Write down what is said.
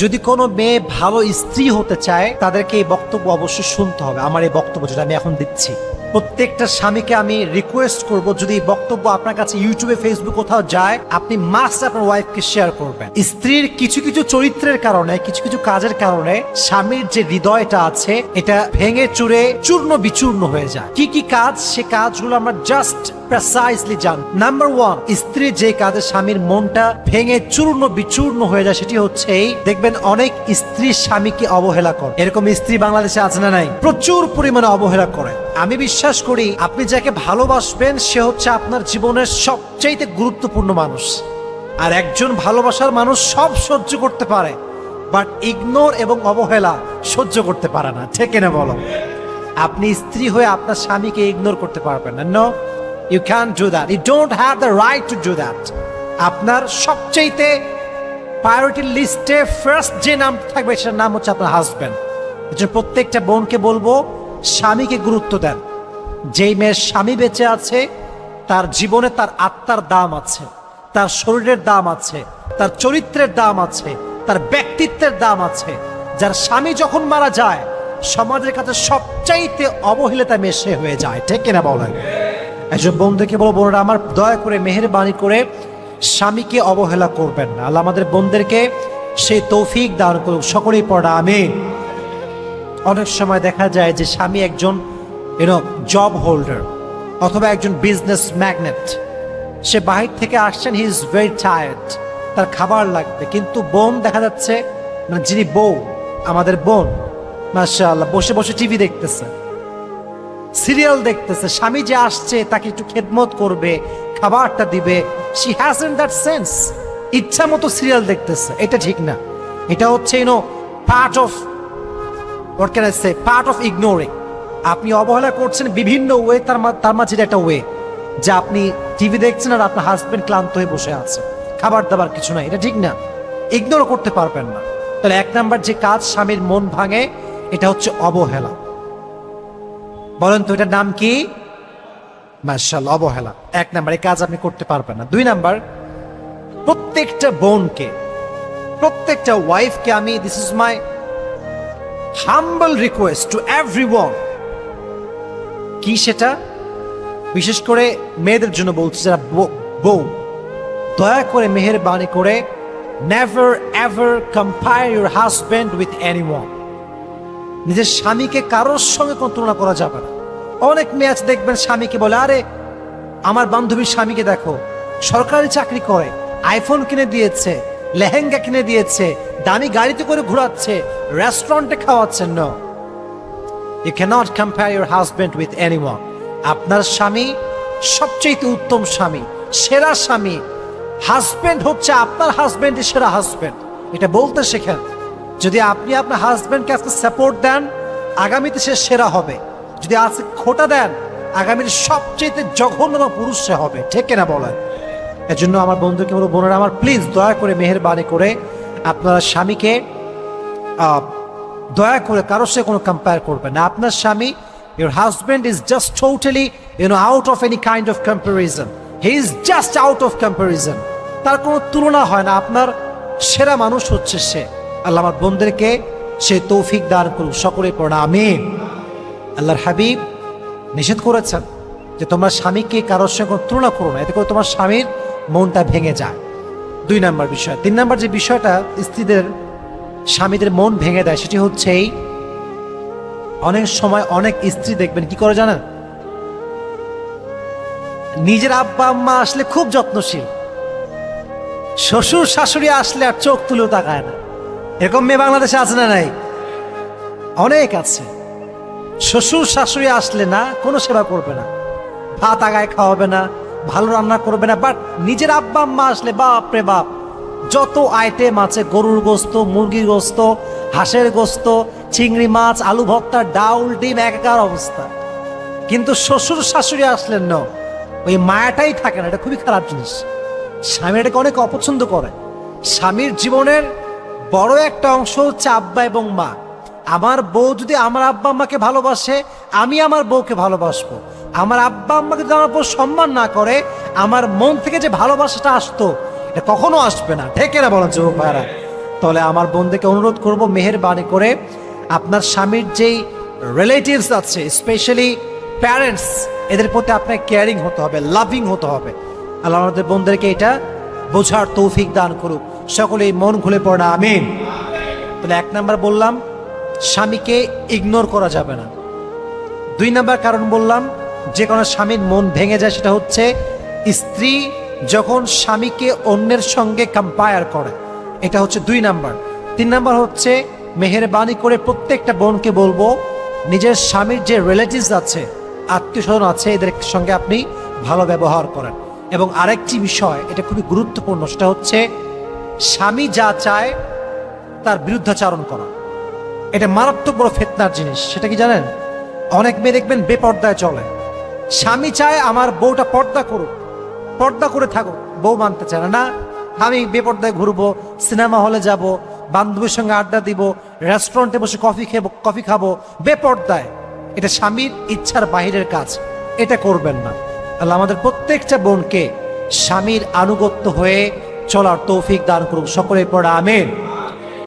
যদি কোনো মেয়ে ভালো স্ত্রী হতে চায়, তাদেরকে এই বক্তব্য অবশ্যই শুনতে হবে। আমার এই বক্তব্য যেটা আমি এখন দিচ্ছি। প্রত্যেকটা স্বামীকে আমি রিকোয়েস্ট করব, যদি এই বক্তব্য আপনার কাছে ইউটিউবে ফেসবুক কোথাও যায়, আপনি মাস্ট আপনার ওয়াইফকে শেয়ার করবেন। স্ত্রীর কিছু কিছু চরিত্রের কারণে, কিছু কিছু কাজের কারণে স্বামীর যে হৃদয়টা আছে, এটা ভেঙে চুরে চূর্ণ বিচূর্ণ হয়ে যায়। কি কি কাজ, সে কাজগুলো আমরা জাস্ট প্রেসাইজলি জান নাম্বার ওয়ান স্ত্রী যে কাজে স্বামীর মনটা ভেঙে চূর্ণ বিচূর্ণ হয়ে যায়, সেটি হচ্ছে দেখবেন অনেক স্ত্রী স্বামীকে অবহেলা করে। এরকম স্ত্রী বাংলাদেশে আছে না নাই? প্রচুর পরিমাণে অবহেলা করে। আমি বিশ্বাস করি, আপনি যাকে ভালোবাসবেন, সে হচ্ছে আপনার জীবনের সবচাইতে গুরুত্বপূর্ণ মানুষ। আর একজন ভালোবাসার মানুষ সব সহ্য করতে পারে, বাট ইগনোর এবং অবহেলা সহ্য করতে পারে না। ঠিক না বলো? আপনি স্ত্রী হয়ে আপনার স্বামীকে ইগনোর করতে পারবেন no. You can do that you don't have the right to do that আপনার সবচাইতে প্রায়োরিটি লিস্টে ফার্স্ট যে নাম থাকবে সেটার নাম হচ্ছে আপনার হাজব্যান্ড প্রত্যেকটা বোনকে বলব, স্বামীকে গুরুত্ব দেন। যেই মেয়ের স্বামী বেঁচে আছে, তার জীবনে তার আত্মার দাম আছে, তার শরীরের দাম আছে, তার চরিত্রের দাম আছে, তার ব্যক্তিত্বের দাম আছে। যার স্বামী যখন মারা যায়, সমাজের কাছে সবচাইতে অবহেলিতা মেশে হয়ে যায়। ঠিক কিনা বলেন? একজন বন্ধুকে বলো, বোনরা, আমার দয়া করে, মেহেরবানি করে স্বামীকে অবহেলা করবেন না। আল্লাহ আমাদের বোনদেরকে সেই তৌফিক দান করুক। সকলেই পড়া আমি অনেক সময় দেখা যায় যে স্বামী একজন ইউনো জব হোল্ডার অথবা একজন বিজনেস ম্যাগনেট সে বাহির থেকে আসছেন হি ইজ ভেরি টায়ার্ড তার খাবার লাগবে। কিন্তু বোন দেখা যাচ্ছে মানে যিনি বউ, আমাদের বোন, মাশাআল্লাহ, বসে বসে টিভি দেখতেছে। সিরিয়াল দেখতেছে, স্বামী যে আসছে তাকে একটু খেদমত করবে, খাবারটা দিবে। শি হ্যাজেন্ট দ্যাট সেন্স ইচ্ছা মতো সিরিয়াল দেখতেছে, এটা ঠিক না। এটা হচ্ছে you know part of what can I say part of ignoring আপনি অবহেলা করছেন বিভিন্ন ওয়ে তার তার মাঝে একটা ওয়ে যে আপনি টিভি দেখছেন আর আপনার হাজব্যান্ড ক্লান্ত হয়ে বসে আছে। খাবার দাবার কিছু নাই, এটা ঠিক না। ইগনোর করতে পারবেন না। তাহলে এক নাম্বার যে কাজ স্বামীর মন ভাঙে, এটা হচ্ছে অবহেলা। বলেন তো, এটার নাম কি? মার্শাল অবহেলা। এক নাম্বার, এই কাজ আপনি করতে পারবেন না। দুই নাম্বার, প্রত্যেকটা বোনকে, প্রত্যেকটা ওয়াইফকে আমি this is my humble request to everyone কি সেটা? বিশেষ করে মেয়েদের জন্য বলছি, যারা বউ- দয়া করে মেহেরবানি করে never ever compare your husband with anyone নিজের স্বামীকে কারোর সঙ্গে কোনো তুলনা করা যাবে না। অনেক ম্যাচ দেখবেন স্বামীকে বলে, আরে, আমার বান্ধবীর স্বামীকে দেখো, সরকারি চাকরি করে আইফোন কিনে দিয়েছে, লেহেঙ্গা কিনে দিয়েছে, দামি গাড়িতে করে ঘোরাচ্ছে রেস্টুরেন্টে খাওয়াচ্ছেন না you can't compare your husband with anyone আপনার স্বামী সবচেয়ে উত্তম স্বামী, সেরা স্বামী। হাজব্যান্ড হচ্ছে আপনার হাজব্যান্ডের সেরা হাজব্যান্ড এটা বলতে শেখেন। যদি আপনি আপনার হাজব্যান্ডকে আজকে সাপোর্ট দেন, আগামীতে সে সেরা হবে। যদি আজকে খোটা দেন, আগামীর সবচেয়ে জঘন্যতম পুরুষ সে হবে। ঠিক কিনা বলেন? এজন্য আমার বন্ধুকে বলব, বোনেরা আমার প্লিজ দয়া করে মেহেরবানি করে আপনারা স্বামীকে দয়া করে কারোর সাথে কোনো কম্পেয়ার করবেন না। আপনার স্বামী your husband is just totally you know out of any kind of comparison he is just out of comparison তার কোনো তুলনা হয় না। আপনার সেরা মানুষ হচ্ছে সে। আল্লাহ আমার বোনদেরকে সে তৌফিক দান করুক সকলে পড়া আমিন। আল্লাহর হাবিব নিষেধ করেছেন যে তোমার স্বামীকে কারোর সঙ্গে তুলনা করো না, এতে করে তোমার স্বামীর মনটা ভেঙে যায়। দুই নাম্বার বিষয়। তিন নাম্বার যে বিষয়টা, স্ত্রীদের, স্বামীদের মন ভেঙে দেয়, সেটি হচ্ছে অনেক সময় অনেক স্ত্রী দেখবেন, কি করে জানেন? নিজের আব্বা আম্মা আসলে খুব যত্নশীল। শ্বশুর শাশুড়ি আসলে আর চোখ তুলেও তাকায় না। এরকম মেয়ে বাংলাদেশে আছে না নাই? অনেক আছে। শ্বশুর শাশুড়ি আসলে না, কোনো সেবা করবে না। ভাত আগায় খাওয়াবে না, ভালো রান্না করবে না বাট নিজের আব্বা আম্মা আসলে বাপ রে বাপ। যত আইটেম আছে, গরুর গোস্ত, মুরগির গোস্ত, হাঁসের গোস্ত, চিংড়ি মাছ, আলু ভর্তা, ডাউল, ডিম, একাকার অবস্থা। কিন্তু শ্বশুর শাশুড়ি আসলেন না ওই মায়াটাই থাকে না, এটা খুবই খারাপ জিনিস। স্বামী এটাকে অনেক অপছন্দ করে। স্বামীর জীবনের বড় একটা অংশ হচ্ছে আব্বা এবং মা। আমার বউ যদি আমার আব্বা আম্মাকে ভালোবাসে, আমি আমার বউকে ভালোবাসবো। আমার আব্বা আম্মাকে যদি আমার বউ সম্মান না করে, আমার মন থেকে যে ভালোবাসাটা আসতো, এটা কখনো আসবে না। ঠেকে না বলেন যুবক ভাইরা। তাহলে আমার বোনদেরকে অনুরোধ করব, মেহেরবানি করে আপনার স্বামীর যেই রিলেটিভস আছে স্পেশালি প্যারেন্টস এদের প্রতি আপনার কেয়ারিং হতে হবে লাভিং হতে হবে। আল্লাহ আমাদের বোনদেরকে এটা বোঝার তৌফিক দান করুক। সকলেই মন খুলে পড়া আমিন। তাহলে এক নাম্বার বললাম, স্বামীকে ইগনোর করা যাবে না। দুই নাম্বার কারণ বললাম, যে কোনো স্বামীর মন ভেঙে যায় সেটা হচ্ছে, স্ত্রী যখন স্বামীকে অন্যের সঙ্গে কম্পায়ার করে, এটা হচ্ছে দুই নাম্বার। তিন নাম্বার হচ্ছে, মেহেরবানি করে প্রত্যেকটা বোনকে বলব, নিজের স্বামীর যে রিলেটিভস আছে আত্মীয় স্বজন আছে, এদের সঙ্গে আপনি ভালো ব্যবহার করেন। এবং আরেকটি বিষয়, এটা খুবই গুরুত্বপূর্ণ, সেটা হচ্ছে স্বামী যা চায়, তার বিরুদ্ধাচারণ করা। এটা মারাত্মক বড় ফেতনার জিনিস, সেটা কি জানেন? অনেক মেয়ে দেখবেন বেপর্দায় চলে। স্বামী চায় আমার বউটা পর্দা করুক, পর্দা করে থাকুক, বউ মানতে চায় না। আমি বেপর্দায় ঘুরবো, সিনেমা হলে যাব, বান্ধবীর সঙ্গে আড্ডা দিব, রেস্টুরেন্টে বসে কফি খেব, কফি খাব, বেপর্দায়। এটা স্বামীর ইচ্ছার বাহিরের কাজ, এটা করবেন না। আল্লাহ আমাদের প্রত্যেকটা বোনকে স্বামীর আনুগত্য হয়ে চলার তৌফিক দান করুক। সকলের পড়া আমেন।